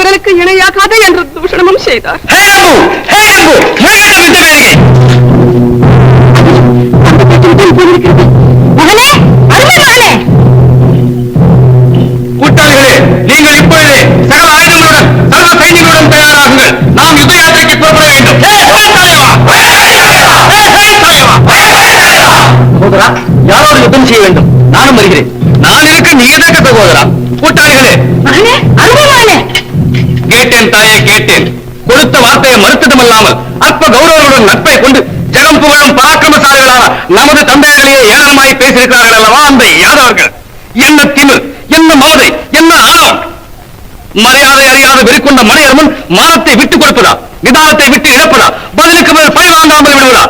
விரலுக்கு இணையாகாது என்று தூஷணமும் செய்தார். கூட்டாளிகளே நீங்கள் இப்பொழுது சகல ஆயுதங்களுடன் சர்வ சைனிகளுடன் தயாராகுங்கள். நாம் யுத்த யாத்திரைக்கு புறப்பட வேண்டும். ஹே, ஹே, தலைவா! ஹே, ஹே, தலைவா! சகோதரா யாரோடு யுத்தம் செய்ய வேண்டும்? நானும் வருகிறேன். நான் இருக்க நீ எதற்கு சகோதரா. கூட்டாளிகளே. மகனே கேட்டேன் தாயே கேட்டேன். கொடுத்த வார்த்தையை மறுத்ததும் மறுத்ததுமல்லாமல் அற்ப கௌரவர்களுடன் நட்பை கொண்டு ஜெகம் புகழும் பராக்கிரமசாலிகளான நமது தந்தையர்களையே ஏளனமாய் பேசியிருக்கிறார்கள் அல்லவா அந்த யாதவர்கள் என்ன திமிர் என்ன மாதை என்ன ஆணவம் மரியாதை அறியாத வெறிக்கொண்ட மனிதர்முன் மானத்தை விட்டுக் கொடுப்பதா? நிதானத்தை விட்டு இழப்பதா? பதிலுக்கு பதில் பழி வாங்காமல் விடுவதா?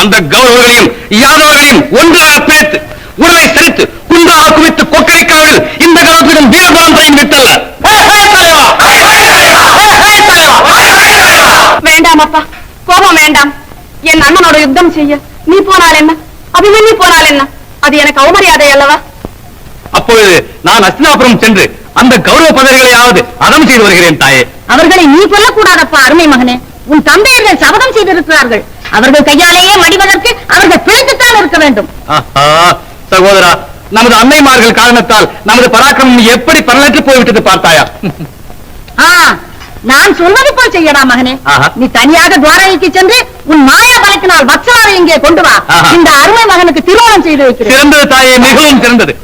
அந்த கௌரவர்களையும் யாதவர்களையும் ஒன்றாக பிரித்து உடலை சரித்து குன்றாக குவித்து கொக்கரிக்காவில் இந்த கருத்திடம் வீரபாம்பரையும் விட்டல்ல ஹே, ஹே, தலைவா! ஹே, ஹே, தலைவா! ஹே, ஹே, தலைவா! ஹே, ஹே, தலைவா! வேண்டாம் அப்பா. கோபம் வேண்டாம். என் அண்ணனோட யுத்தம் செய்ய. நீ போனால் என்ன? அபிமன்யு போனால் என்ன? அது எனக்கு அவமரியாதை அல்லவா? அப்பொழுது நான் அஸ்தினாபுரம் சென்று அந்த கௌரவ பதவிகளையாவது அதம் செய்து வருகிறேன் தாயே. அவர்களை நீ சொல்லக்கூடாதப்பா அருமை மகனே. உன் தந்தையர்கள் சபதம் செய்திருக்கிறார்கள். அவர்கள் கையாலேயே மடிவதற்கு அவர்கள் பிழைத்துத்தான் இருக்க வேண்டும். சகோதரா நமது அன்னைமார்கள் காரணத்தால் நமது பராக்கிரமம் எப்படி பரலற்று போய்விட்டது பார்த்தாயா? ஆ, நான் சொல்வது போல் செய்யடா மகனே. நீ தனியாக துவாரகைக்கு சென்று உன் மாயா பலத்தினால் வத்சலாரை இங்கே கொண்டு வா. இந்த அருமை மகனுக்கு திருமணம் செய்து வைக்கிறேன். சிறந்தது தாயே மிகவும் சிறந்தது.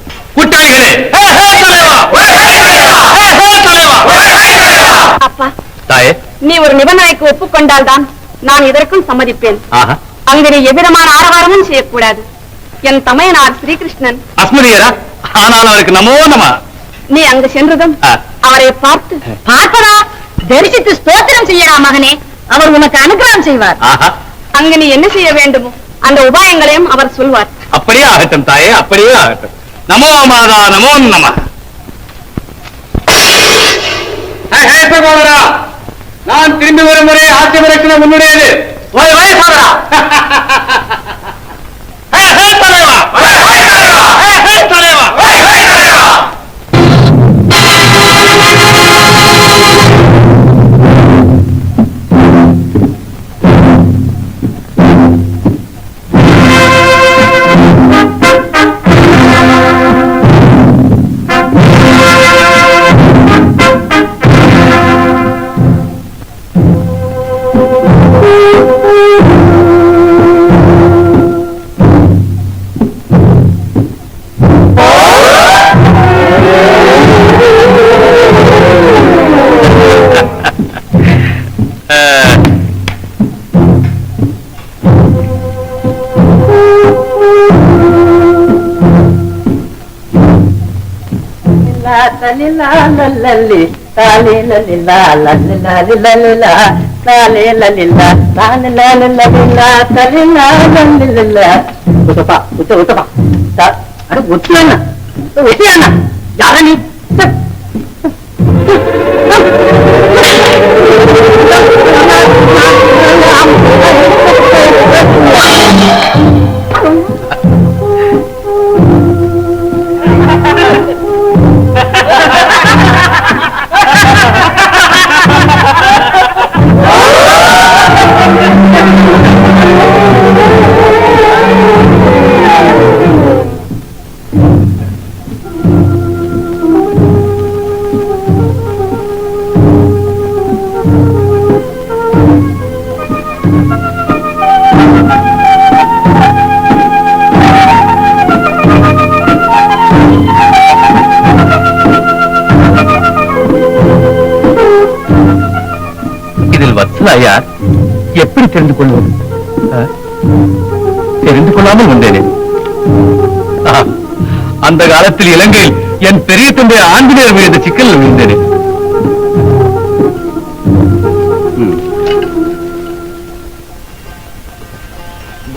தலைவா! அப்பா தாயே. நீ ஒரு நிபந்தனைக்கு ஒப்புக்கொண்டால்தான் நான் இதற்கும் சம்மதிப்பேன். அங்கு நீ எவ்விதமான ஆரவாரமும் செய்யக்கூடாது. என் தமையனார் ஸ்ரீகிருஷ்ணன். அஸ்மதியரா ஆனால் அவருக்கு நமோ நம. நீ அங்கு சென்றதும். அவரை பார்த்து பார்ப்பதா? தரிசித்து ஸ்தோத்திரம் செய்யடா மகனே. அவர் உனக்கு அனுகிரகம் செய்வார். அங்கு நீ என்ன செய்ய வேண்டுமோ? அந்த உபாயங்களையும் அவர் சொல்வார். அப்படியே ஆகட்டும் தாயே அப்படியே ஆகட்டும். நமோ மாதா நமோ நம. நான் திரும்பி வரும் வரை ஆட்சி பிரச்சனை உன்னுடையது లల్లి తాలి లలిలా లల్లి లాలి లలిలా తాలి లలిలా తాలి లాలి లలిలా తలిలా లల్లి లిల్లా ఉతపా ఉత ఉతపా అరే వచ్చి யார் எப்படி தெரிந்து கொள்வது? தெரிந்து கொள்ளாமல் வந்தேனே. அந்த காலத்தில் இலங்கையில் என் பெரிய தந்தை ஆஞ்சநேயர் மீது சிக்கல் விழுந்தேனே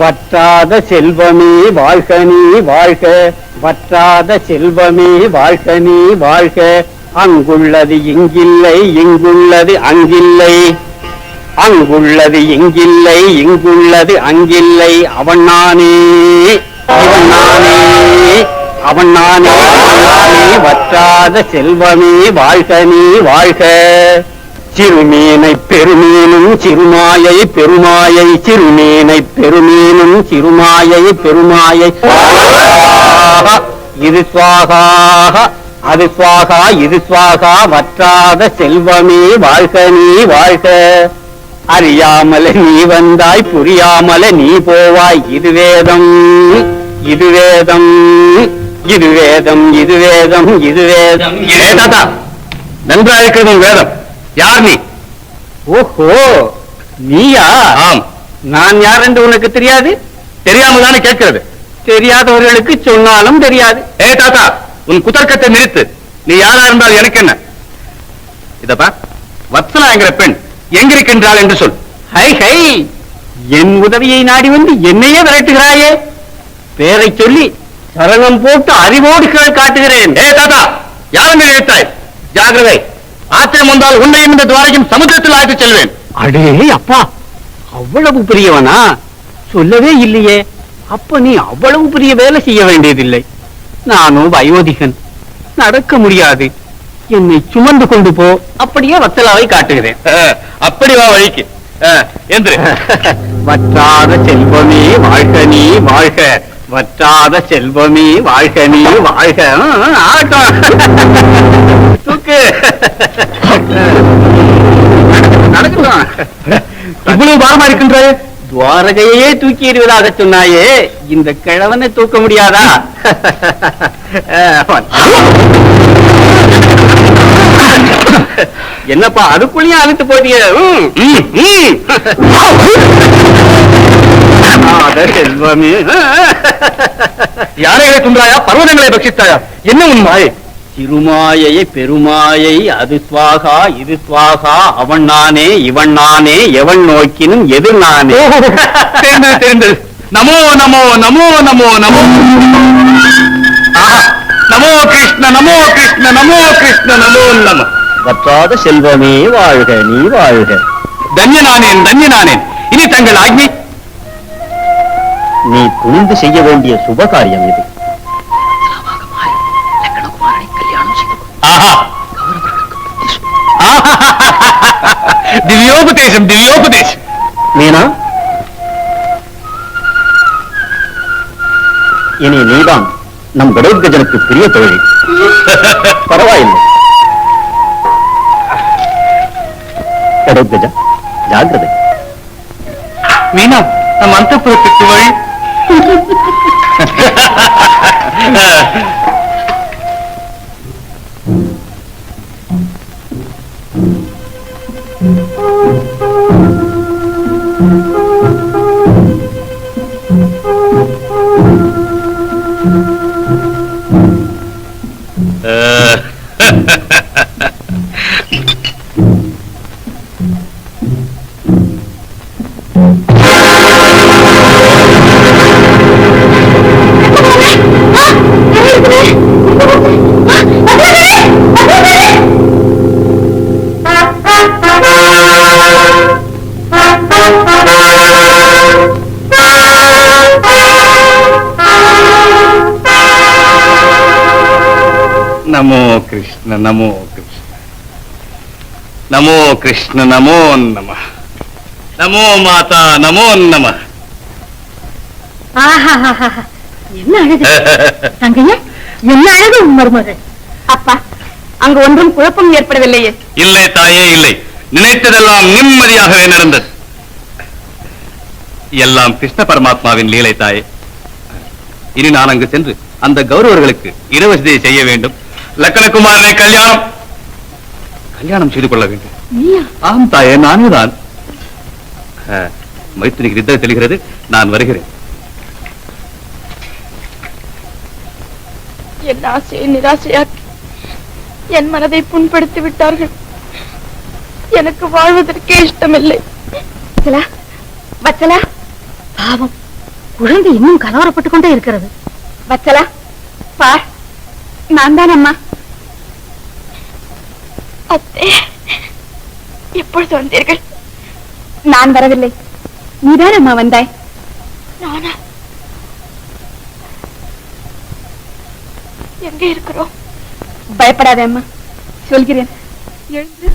வற்றாத செல்வமே வாழ்க நீ வாழ்க. வற்றாத செல்வமே வாழ்க நீ வாழ்க. அங்குள்ளது இங்கில்லை இங்குள்ளது அங்கில்லை. அங்குள்ளது இங்கில்லை இங்குள்ளது அங்கில்லை அவன் நானே. இவன் நானே. அவன் நானே. நானே. வற்றாத செல்வமே வாழ்க நீ வாழ்க. சிறுமீனை பெருமீனும் சிறுமாயை பெருமாயை. சிறுமீனை பெருமீனும் சிறுமாயை பெருமாயை. இது சுவாகா. அது சுவாகா இது சுவாகா. வற்றாத செல்வமே வாழ்க நீ வாழ்க. அறியாமல நீ வந்தாய் புரியாமல நீ போவாய். இது வேதம் இது வேதம் இது வேதம் இது வேதம் இது வேதம். தாத்தா நன்றா இருக்கிறது வேதம். யார் நீ? ஓஹோ நீயா? ஆம். நான் யார் என்று உனக்கு தெரியாது? தெரியாம தானே கேட்கிறது. தெரியாதவர்களுக்கு சொன்னாலும் தெரியாது. ஏ தாத்தா உன் குதர்க்கத்தை நிறுத்து. நீ யாரா இருந்தால் எனக்கு என்ன? இதப்பா வத்சலாங்கிற பெண் எங்கிருக்கின்றாள் என்று சொல். High high. என் உதவியை நாடி வந்து என்னையே விரட்டுகிறாயே. பேரை சொல்லி சரணம் போட்டு அறிவோடு கீழ் காட்டுகிறேன். ஏ தாத்தா யாருங்க நினைத்தாய் ஜாகிரதை ஆத்திரம் வந்தால் உன்னையும் இந்த துவாரையும் சமுத்திரத்தில் அழைத்துச் செல்வேன். அடே அப்பா அவ்வளவு பெரியவனா? சொல்லவே இல்லையே. அப்ப நீ அவ்வளவு பெரிய வேலை செய்ய வேண்டியதில்லை. நானும் வயோதிகன். நடக்க முடியாது. என்னை சுமந்து கொண்டு போ. அப்படியே வத்தலாவை காட்டுகிறேன். அப்படி வா வழிக்கு. எந்திரு. வற்றாத செல்வமே வாழ்க நீ வாழ்க. வற்றாத செல்வமே வாழ்க நீ வாழ்க. ஆட்டம் தூக்கு. நடக்கட்டும். இவ்வளவு பாரமா இருக்கின்றாயே? துவாரகையே தூக்கி எறிவதாக சொன்னாயே. இந்த கிழவனை தூக்க முடியாதா? என்னப்பா அதுக்குள்ளேயும் அழுத்து போட்டிய. செல்வமே யானைகளை துன்றாயா பர்வதங்களை பட்சித்தாயா என்ன உன் மாயை? திருமாயை பெருமாயை அது சுவாகா இது சுவாகா அவன் நானே இவன் நானே எவன் நோக்கினும் எது நானே. தெரிந்தது தெரிந்தது நமோ நமோ நமோ நமோ நமோ. நமோ கிருஷ்ண நமோ கிருஷ்ண நமோ கிருஷ்ண நமோ நம. வற்றாத செல்வமே வாழ்க நீ வாழ்க. தன்யனானேன் தன்யனானேன். இனி தங்கள் ஆக்ஞை நீ துணிந்து செய்ய வேண்டிய சுப காரியம் இது ஆஹா. ஆஹா. திவ்யோபதேசம் திவ்யோபதேசம். மீனா? இனி நீதான் நம் கடோத்கஜனுக்கு பிரிய தோழி. பரவாயில்லை. கடோத்கஜ ஜாகிரதை மீனா நம் அந்தப்புறத்துக்கு வழி கிருஷ்ண நமோ கிருஷ்ண நமோ கிருஷ்ண நமோ நம நமோ மாதா நமோ நம. என்ன அழகு? தங்கையா என்ன அழகு உன் மருமகள்? அப்பா அங்கு ஒன்றும் குழப்பம் ஏற்படவில்லையே. இல்லை தாயே இல்லை. நினைத்ததெல்லாம் நிம்மதியாகவே நடந்தது. எல்லாம் கிருஷ்ண பரமாத்மாவின் லீலை தாயே. இனி நான் அங்கு சென்று அந்த கௌரவர்களுக்கு இடவசதியை செய்ய வேண்டும். லக்கணகுமாரனை கல்யாணம். கல்யாணம் செய்து கொள்ள வேண்டும். ஆம் தாயே நானே தான். மைத்திரிக்கு ரித்தம் தெரிகிறது நான் வருகிறேன். என் ஆசையை நிராசையாக்கி என் மனதை புண்படுத்தி விட்டார்கள். எனக்கு வாழ்வதற்கே இஷ்டமில்லை. வச்சலா. பாவம் குழந்தை இன்னும் கலவரப்பட்டுக் கொண்டே இருக்கிறது. வச்சலா பார். நான் தான் அம்மா அத்தே எப்பொழுது வந்தீர்கள்? நான் வரவில்லை. நீதான் அம்மா வந்தாய்? நானா? எங்கே இருக்கிறோம்? பயப்படாதே அம்மா சொல்கிறேன். எழுந்து.